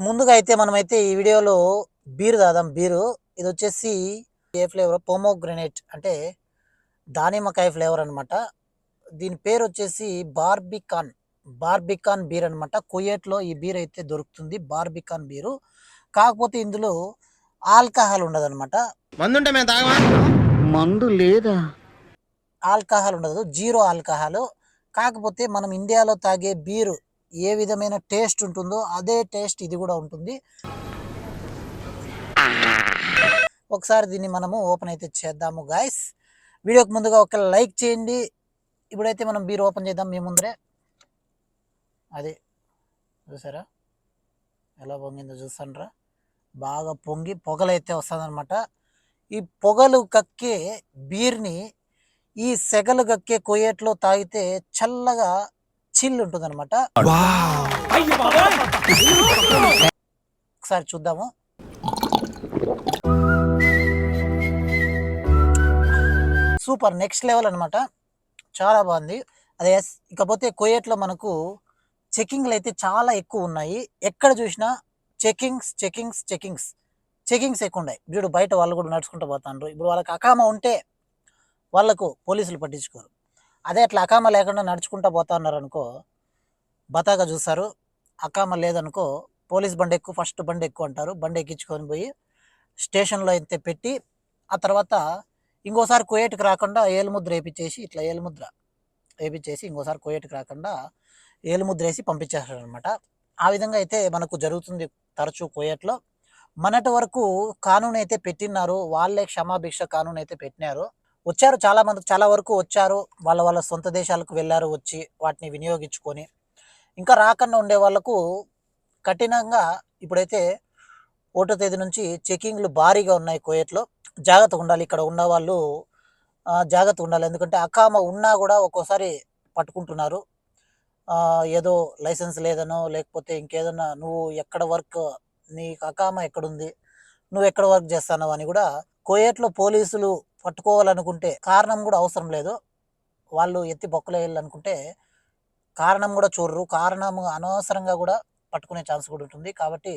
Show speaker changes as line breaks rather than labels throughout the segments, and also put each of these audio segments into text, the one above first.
ముందుగా అయితే మనమైతే ఈ వీడియోలో బీర్ తాదాం బీరు ఇది వచ్చేసి ఏ ఫ్లేవర్? పోమోగ్రనేట్ అంటే దానిమ్మకాయ ఫ్లేవర్ అన్నమాట. దీని పేరు వచ్చేసి బార్బికాన్. బార్బికాన్ బీర్ అన్నమాట. కుయేట్లో ఈ బీర్ అయితే దొరుకుతుంది. Barbican beer. కాకపోతే ఇందులో ఆల్కహాల్ ఉండదన్నమాట.
మందుంటే మేము తాగమా?
మందు లేదా?
ఆల్కహాల్ ఉండదు. Zero alcohol. కాకపోతే మనం ఇండియాలో తాగే బీరు ఏ విధమైన టేస్ట్ ఉంటుందో అదే టేస్ట్ ఇది కూడా ఉంటుంది. ఒకసారి దీన్ని మనము ఓపెన్ అయితే చేద్దాము గాయస్. వీడియోకి ముందుగా ఒక లైక్ చేయండి. ఇప్పుడైతే మనం బీర్ ఓపెన్ చేద్దాం మీ ముందరే. అది చూసారా? ఎలా పొంగిందో చూస్తాండ్రా. బాగా పొంగి పొగలైతే వస్తుందన్నమాట. ఈ పొగలు కక్కే బీర్ని ఈ సెగలు కక్కే కొయ్యేట్లో తాగితే చల్లగా చిల్ ఉంటుంది అనమాట ఒకసారి చూద్దాము. సూపర్ నెక్స్ట్ లెవెల్ అనమాట చాలా బాగుంది. అదే ఇకపోతే కోయేట్లో మనకు చెకింగ్లు అయితే చాలా ఎక్కువ ఉన్నాయి. ఎక్కడ చూసినా చెకింగ్స్ చెకింగ్స్ చెకింగ్స్ చెకింగ్స్ ఎక్కువ ఉన్నాయి. వీడు బయట వాళ్ళు కూడా నడుచుకుంటూ పోతాండ్రు. ఇప్పుడు వాళ్ళకి అకామ ఉంటే వాళ్ళకు పోలీసులు పట్టించుకోరు. అదే అట్లా అకామ లేకుండా నడుచుకుంటూ పోతున్నారు అనుకో బతాగా చూస్తారు. అకామ లేదనుకో పోలీస్ బండి ఎక్కువ ఫస్ట్ బండి ఎక్కువ అంటారు. బండి ఎక్కించుకొని పోయి స్టేషన్లో అయితే పెట్టి ఆ తర్వాత ఇంకోసారి కుయేట్కి రాకుండా ఏలుముద్ర వేపించేసి ఇట్లా ఏలుముద్ర వేపించేసి ఇంకోసారి కుయేట్కి రాకుండా ఏలుముద్ర వేసి పంపించేస్తారనమాట ఆ విధంగా అయితే మనకు జరుగుతుంది తరచూ కుయేట్లో. మొన్నటి వరకు కానూన్ అయితే పెట్టినారు వాళ్ళే క్షమాభిక్ష కానూన్ అయితే పెట్టినారు. వచ్చారు చాలా మంది చాలా వరకు వచ్చారు. వాళ్ళ వాళ్ళ సొంత దేశాలకు వెళ్ళారు వచ్చి వాటిని వినియోగించుకొని. ఇంకా రాకుండా ఉండే వాళ్ళకు కఠినంగా ఇప్పుడైతే ఓటో తేదీ నుంచి చెకింగ్లు భారీగా ఉన్నాయి కోయట్లో. జాగ్రత్తగా ఉండాలి ఇక్కడ ఉన్న వాళ్ళు జాగ్రత్తగా ఉండాలి. ఎందుకంటే అకామ ఉన్నా కూడా ఒక్కోసారి పట్టుకుంటున్నారు. ఏదో లైసెన్స్ లేదనో లేకపోతే ఇంకేదన్నా నువ్వు ఎక్కడ వర్క్ నీకు అకామ ఎక్కడుంది నువ్వు ఎక్కడ వర్క్ చేస్తానో అని కూడా కోయేట్లో పోలీసులు పట్టుకోవాలనుకుంటే కారణం కూడా అవసరం లేదు. వాళ్ళు ఎత్తి బొక్కలు వేయాలనుకుంటే కారణం కూడా చూడరు. కారణం అనవసరంగా కూడా పట్టుకునే ఛాన్స్ కూడా ఉంటుంది. కాబట్టి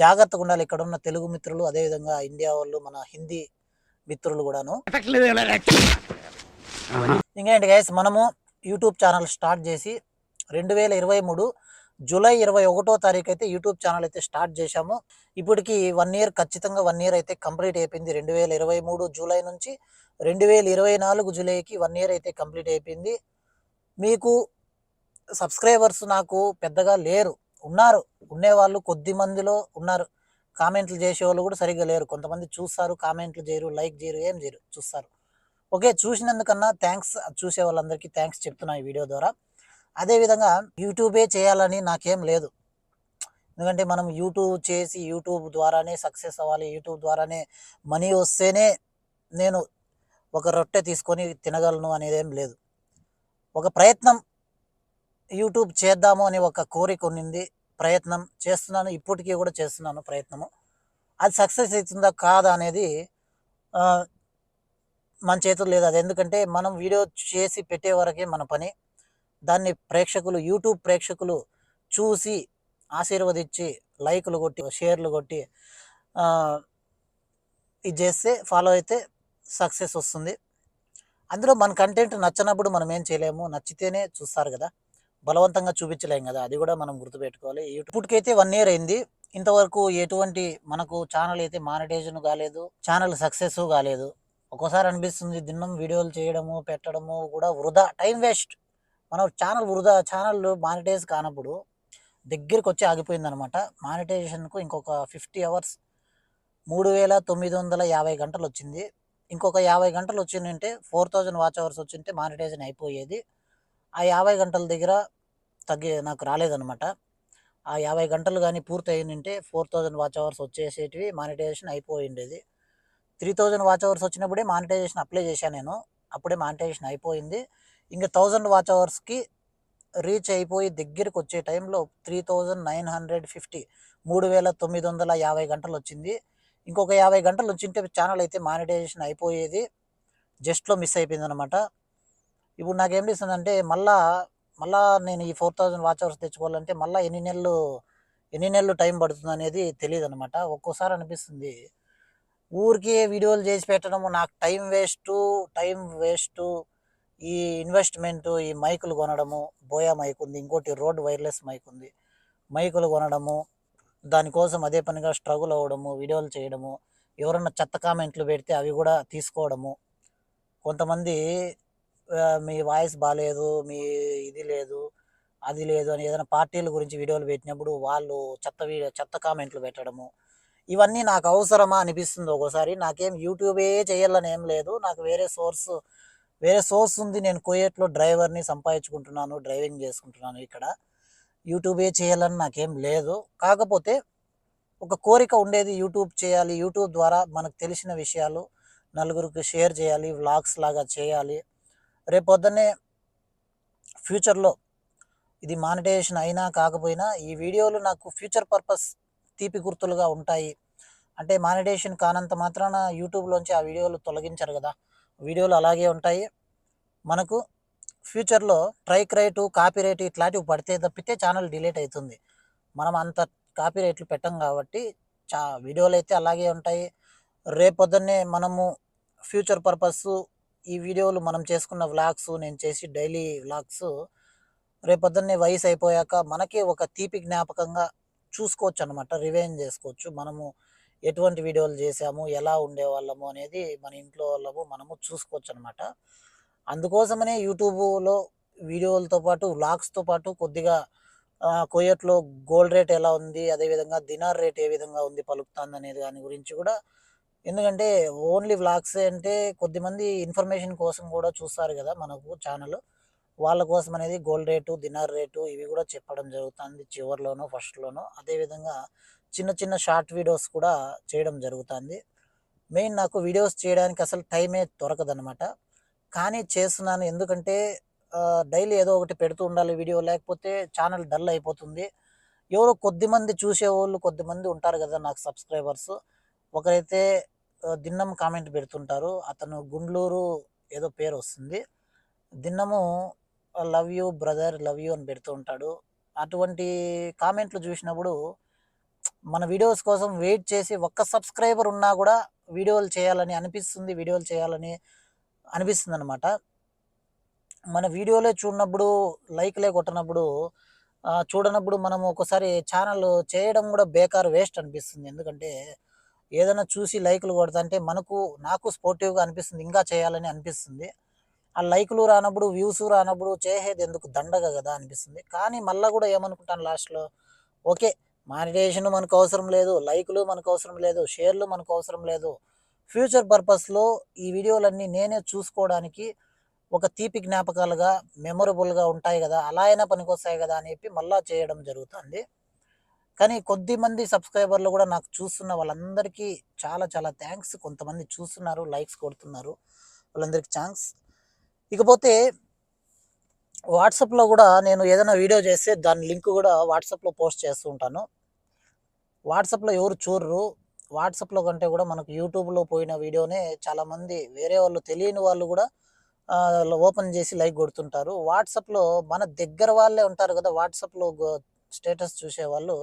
జాగ్రత్తగా ఉండాలి. ఇక్కడ ఉన్న తెలుగు మిత్రులు అదేవిధంగా ఇండియా వాళ్ళు మన హిందీ మిత్రులు కూడాను. ఇంకేంటి గైస్ మనము యూట్యూబ్ ఛానల్ స్టార్ట్ చేసి రెండు వేల ఇరవై మూడు జూలై ఇరవై ఒకటో తారీఖు అయితే యూట్యూబ్ ఛానల్ అయితే స్టార్ట్ చేశాము. ఇప్పటికి వన్ ఇయర్ ఖచ్చితంగా వన్ ఇయర్ అయితే కంప్లీట్ అయిపోయింది. రెండు వేల ఇరవై మూడు జూలై నుంచి రెండు వేల ఇరవై నాలుగు జూలైకి వన్ ఇయర్ అయితే కంప్లీట్ అయిపోయింది. మీకు సబ్స్క్రైబర్స్ నాకు పెద్దగా లేరు. ఉన్నారు. ఉండేవాళ్ళు కొద్ది మందిలో ఉన్నారు. కామెంట్లు చేసేవాళ్ళు కూడా సరిగ్గా లేరు. కొంతమంది చూస్తారు కామెంట్లు చేయరు లైక్ చేయరు ఏం చేయరు చూస్తారు. ఓకే చూసినందుకన్నా థ్యాంక్స్. చూసే వాళ్ళందరికీ థ్యాంక్స్ చెప్తున్నా ఈ వీడియో ద్వారా. అదేవిధంగా యూట్యూబే చేయాలని నాకేం లేదు. ఎందుకంటే మనం యూట్యూబ్ చేసి యూట్యూబ్ ద్వారానే సక్సెస్ అవ్వాలి యూట్యూబ్ ద్వారానే మనీ వస్తేనే నేను ఒక రొట్టె తీసుకొని తినగలను అనేదేం లేదు. ఒక ప్రయత్నం యూట్యూబ్ చేద్దాము అనే ఒక కోరిక ఉన్నింది. ప్రయత్నం చేస్తున్నాను ఇప్పటికీ కూడా చేస్తున్నాను ప్రయత్నము. అది సక్సెస్ అవుతుందా కాదా అనేది మన చేతులు లేదు. అది ఎందుకంటే మనం వీడియో చేసి పెట్టే వరకే మన పని. దాన్ని ప్రేక్షకులు యూట్యూబ్ ప్రేక్షకులు చూసి ఆశీర్వదించి లైకులు కొట్టి షేర్లు కొట్టి ఇది చేస్తే ఫాలో అయితే సక్సెస్ వస్తుంది. అందులో మన కంటెంట్ నచ్చనప్పుడు మనం ఏం చేయలేము. నచ్చితేనే చూస్తారు కదా. బలవంతంగా చూపించలేం కదా. అది కూడా మనం గుర్తుపెట్టుకోవాలి. ఇప్పటికైతే వన్ ఇయర్ అయింది. ఇంతవరకు ఎటువంటి మనకు ఛానల్ అయితే మానిటైజేషన్ కాలేదు. ఛానల్ సక్సెస్ కాలేదు. ఒక్కోసారి అనిపిస్తుంది దినం వీడియోలు చేయడము పెట్టడము కూడా వృధా టైం వేస్ట్. మన ఛానల్ వృధా ఛానల్ మానిటైజ్ కానప్పుడు దగ్గరికి వచ్చి ఆగిపోయింది అనమాట మానిటైజేషన్కు ఇంకొక ఫిఫ్టీ అవర్స్ మూడు వేల తొమ్మిది వందల యాభై గంటలు వచ్చింది ఇంకొక యాభై గంటలు వచ్చిందంటే ఫోర్ థౌజండ్ వాచ్ అవర్స్ వచ్చింటే మానిటైజేషన్ అయిపోయేది. ఆ యాభై గంటల దగ్గర తగ్గి నాకు రాలేదనమాట ఆ యాభై గంటలు కానీ పూర్తి అయ్యిందంటే ఫోర్ థౌజండ్ వాచ్ అవర్స్ వచ్చేసేటివి మానిటైజేషన్ అయిపోయిండేది. త్రీ థౌజండ్ వాచ్ అవర్స్ వచ్చినప్పుడే మానిటైజేషన్ అప్లై చేశాను నేను. అప్పుడే మానిటైజేషన్ అయిపోయింది. ఇంకా థౌజండ్ వాచ్ అవర్స్కి రీచ్ అయిపోయి దగ్గరికి వచ్చే టైంలో three thousand nine hundred fifty మూడు వేల తొమ్మిది వందల యాభై గంటలు వచ్చింది ఇంకొక యాభై గంటలు వచ్చింటే ఛానల్ అయితే మానిటైజేషన్ అయిపోయేది జస్ట్లో మిస్ అయిపోయింది అనమాట ఇప్పుడు నాకేం అంటే మళ్ళా మళ్ళా నేను ఈ ఫోర్ థౌజండ్ వాచ్ అవర్స్ తెచ్చుకోవాలంటే మళ్ళీ ఎన్ని నెలలు ఎన్ని నెలలు టైం పడుతుంది అనేది తెలియదు అనమాట ఒక్కోసారి అనిపిస్తుంది ఊరికే వీడియోలు చేసి పెట్టడము నాకు టైం వేస్ట్ టైం వేస్ట్ ఈ ఇన్వెస్ట్మెంట్ ఈ మైకులు కొనడము బోయా మైక్ ఉంది ఇంకోటి రోడ్ వైర్లెస్ మైక్ ఉంది. మైకులు కొనడము దానికోసం అదే పనిగా స్ట్రగుల్ అవ్వడము వీడియోలు చేయడము ఎవరన్నా చెత్త కామెంట్లు పెడితే అవి కూడా తీసుకోవడము. కొంతమంది మీ వాయిస్ బాగాలేదు మీ ఇది లేదు అది లేదు అని ఏదైనా పార్టీల గురించి వీడియోలు పెట్టినప్పుడు వాళ్ళు చెత్త వీడియో చెత్త కామెంట్లు పెట్టడము. ఇవన్నీ నాకు అవసరమా అనిపిస్తుంది ఒక్కోసారి. నాకేం యూట్యూబే చేయాలని ఏం లేదు. నాకు వేరే సోర్స్ వేరే సోర్స్ ఉంది నేను కోయేట్లో డ్రైవర్ని సంపాదించుకుంటున్నాను డ్రైవింగ్ చేసుకుంటున్నాను ఇక్కడ. యూట్యూబే చేయాలని నాకేం లేదు. కాకపోతే ఒక కోరిక ఉండేది యూట్యూబ్ చేయాలి. యూట్యూబ్ ద్వారా మనకు తెలిసిన విషయాలు నలుగురికి షేర్ చేయాలి వ్లాగ్స్ లాగా చేయాలి. రేపొద్దున్నే ఫ్యూచర్లో ఇది మానిటైజేషన్ అయినా కాకపోయినా ఈ వీడియోలు నాకు ఫ్యూచర్ పర్పస్ తీపి గుర్తులుగా ఉంటాయి. అంటే మానిటైజేషన్ కానంత మాత్రాన యూట్యూబ్లోంచి ఆ వీడియోలు తొలగించరు కదా. వీడియోలు అలాగే ఉంటాయి. మనకు ఫ్యూచర్లో ట్రైక్ రైటు కాపీ రైట్ ఇట్లాంటివి పడితే తప్పితే ఛానల్ డిలీట్ అవుతుంది మనం అంత కాపీ రైట్లు పెట్టం కాబట్టి చా వీడియోలు అయితే అలాగే ఉంటాయి. రేపొద్దున్నే మనము ఫ్యూచర్ పర్పస్ ఈ వీడియోలు మనం చేసుకున్న వ్లాగ్స్ నేను చేసి డైలీ వ్లాగ్స్ రేపొద్దున్నే వయసు అయిపోయాక మనకే ఒక తీపి జ్ఞాపకంగా చూసుకోవచ్చు అనమాట రివైన్ చేసుకోవచ్చు. మనము ఎటువంటి వీడియోలు చేసాము ఎలా ఉండేవాళ్ళము అనేది మన ఇంట్లో వాళ్ళము మనము చూసుకోవచ్చు అనమాట అందుకోసమనే యూట్యూబ్లో వీడియోలతో పాటు వ్లాగ్స్తో పాటు కొద్దిగా కొయ్యట్లో కోయట్లో గోల్డ్ రేట్ ఎలా ఉంది అదేవిధంగా దినార్ రేట్ ఏ విధంగా ఉంది పలుకుతుంది అనేది దాని గురించి కూడా. ఎందుకంటే ఓన్లీ వ్లాగ్స్ అంటే కొద్దిమంది ఇన్ఫర్మేషన్ కోసం కూడా చూస్తారు కదా మనకు ఛానల్. వాళ్ళ కోసం అనేది గోల్డ్ రేటు దినార్ రేటు ఇవి కూడా చెప్పడం జరుగుతుంది చివరిలోనో ఫస్ట్లోనో. అదేవిధంగా చిన్న చిన్న షార్ట్ వీడియోస్ కూడా చేయడం జరుగుతుంది. మెయిన్ నాకు వీడియోస్ చేయడానికి అసలు టైమే దొరకదనమాట కానీ చేస్తున్నాను ఎందుకంటే డైలీ ఏదో ఒకటి పెడుతూ ఉండాలి వీడియో లేకపోతే ఛానల్ డల్ అయిపోతుంది. ఎవరో కొద్దిమంది చూసేవాళ్ళు కొద్దిమంది ఉంటారు కదా నాకు సబ్స్క్రైబర్స్. ఒకరైతే దిన్నం కామెంట్ పెడుతుంటారు. అతను గుండ్లూరు ఏదో పేరు వస్తుంది. దిన్నము love you brother love you అని పెడుతూ ఉంటాడు. అటువంటి కామెంట్లు చూసినప్పుడు మన వీడియోస్ కోసం వెయిట్ చేసి ఒక్క సబ్స్క్రైబర్ ఉన్నా కూడా వీడియోలు చేయాలని అనిపిస్తుంది వీడియోలు చేయాలని అనిపిస్తుంది అనమాట మన వీడియోలే చూడనప్పుడు లైక్లే కొట్టనప్పుడు చూడనప్పుడు మనం ఒకసారి ఛానల్ చేయడం కూడా బేకార్ వేస్ట్ అనిపిస్తుంది. ఎందుకంటే ఏదైనా చూసి లైకులు కొడతంటే మనకు నాకు స్పోర్టివ్గా అనిపిస్తుంది ఇంకా చేయాలని అనిపిస్తుంది. ఆ లైకులు రానప్పుడు వ్యూస్ రానప్పుడు చేసేది ఎందుకు దండగ కదా అనిపిస్తుంది. కానీ మళ్ళీ కూడా ఏమనుకుంటాను లాస్ట్లో ఓకే మానిటేషన్ మనకు అవసరం లేదు లైకులు మనకు అవసరం లేదు షేర్లు మనకు అవసరం లేదు. ఫ్యూచర్ పర్పస్లో ఈ వీడియోలన్నీ నేనే చూసుకోవడానికి ఒక తీపి జ్ఞాపకాలుగా మెమొరబుల్గా ఉంటాయి కదా అలా అయినా పనికొస్తాయి కదా అని చెప్పి మళ్ళా చేయడం జరుగుతుంది. కానీ కొద్ది మంది సబ్స్క్రైబర్లు కూడా నాకు చూస్తున్న వాళ్ళందరికీ చాలా చాలా థ్యాంక్స్. కొంతమంది చూస్తున్నారు లైక్స్ కొడుతున్నారు వాళ్ళందరికీ థ్యాంక్స్ ఇకపోతే వాట్సాప్లో కూడా నేను ఏదైనా వీడియో చేస్తే దాని లింక్ కూడా వాట్సాప్లో పోస్ట్ చేస్తూ ఉంటాను. వాట్సాప్లో ఎవరు చూడరు. వాట్సాప్లో కంటే కూడా మనకు యూట్యూబ్లో పోయిన వీడియోనే చాలామంది వేరే వాళ్ళు తెలియని వాళ్ళు కూడా ఓపెన్ చేసి లైక్ కొడుతుంటారు. వాట్సాప్లో మన దగ్గర వాళ్ళే ఉంటారు కదా వాట్సాప్లో స్టేటస్ చూసేవాళ్ళు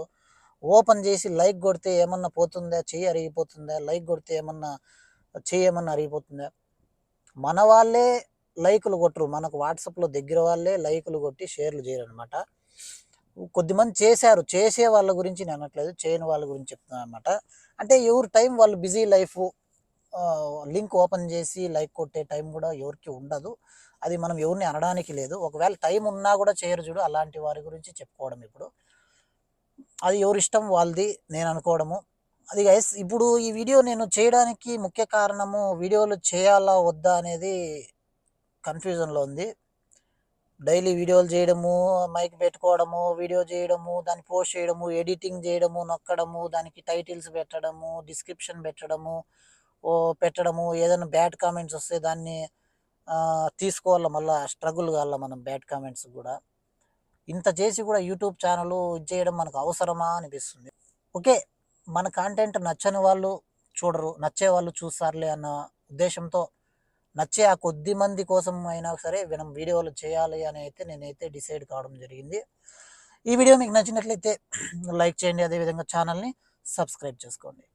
ఓపెన్ చేసి లైక్ కొడితే ఏమన్నా పోతుందా చెయ్యి అరిగిపోతుందా లైక్ కొడితే ఏమన్నా చెయ్యి ఏమన్నా అరిగిపోతుందా? మన వాళ్ళే లైకులు కొట్టరు. మనకు వాట్సాప్లో దగ్గర వాళ్ళే లైకులు కొట్టి షేర్లు చేయరు అనమాట కొద్దిమంది చేశారు. చేసే వాళ్ళ గురించి నేను అనట్లేదు. చేయని వాళ్ళ గురించి చెప్తున్నాను అనమాట. అంటే ఎవరు టైం వాళ్ళు బిజీ లైఫ్ లింక్ ఓపెన్ చేసి లైక్ కొట్టే టైం కూడా ఎవరికి ఉండదు. అది మనం ఎవరిని అనడానికి లేదు. ఒకవేళ టైం ఉన్నా కూడా చేయరు చూడు అలాంటి వారి గురించి చెప్పుకోవడం ఇప్పుడు. అది ఎవరి ఇష్టం వాళ్ళది నేను అనుకోవడము. అది గైస్ ఇప్పుడు ఈ వీడియో నేను చేయడానికి ముఖ్య కారణము వీడియోలు చేయాలా వద్దా అనేది కన్ఫ్యూజన్లో ఉంది. డైలీ వీడియోలు చేయడము మైక్ పెట్టుకోవడము వీడియో చేయడము దాన్ని పోస్ట్ చేయడము ఎడిటింగ్ చేయడము నొక్కడము దానికి టైటిల్స్ పెట్టడము డిస్క్రిప్షన్ పెట్టడము ఓ పెట్టడము ఏదైనా బ్యాడ్ కామెంట్స్ వస్తే దాన్ని తీసుకోవాలి మళ్ళీ స్ట్రగుల్ కావాలి మనం బ్యాడ్ కామెంట్స్ కూడా. ఇంత చేసి కూడా యూట్యూబ్ ఛానల్ ఇది చేయడం మనకు అవసరమా అనిపిస్తుంది. ఓకే మన కాంటెంట్ నచ్చని వాళ్ళు చూడరు నచ్చే వాళ్ళు చూస్తారులే అన్న ఉద్దేశంతో నచ్చే ఆ కొద్ది మంది కోసం అయినా సరే మనం వీడియోలు చేయాలి అని అయితే నేనైతే డిసైడ్ కావడం జరిగింది. ఈ వీడియో మీకు నచ్చినట్లయితే లైక్ చేయండి అదేవిధంగా ఛానల్ని సబ్స్క్రైబ్ చేసుకోండి.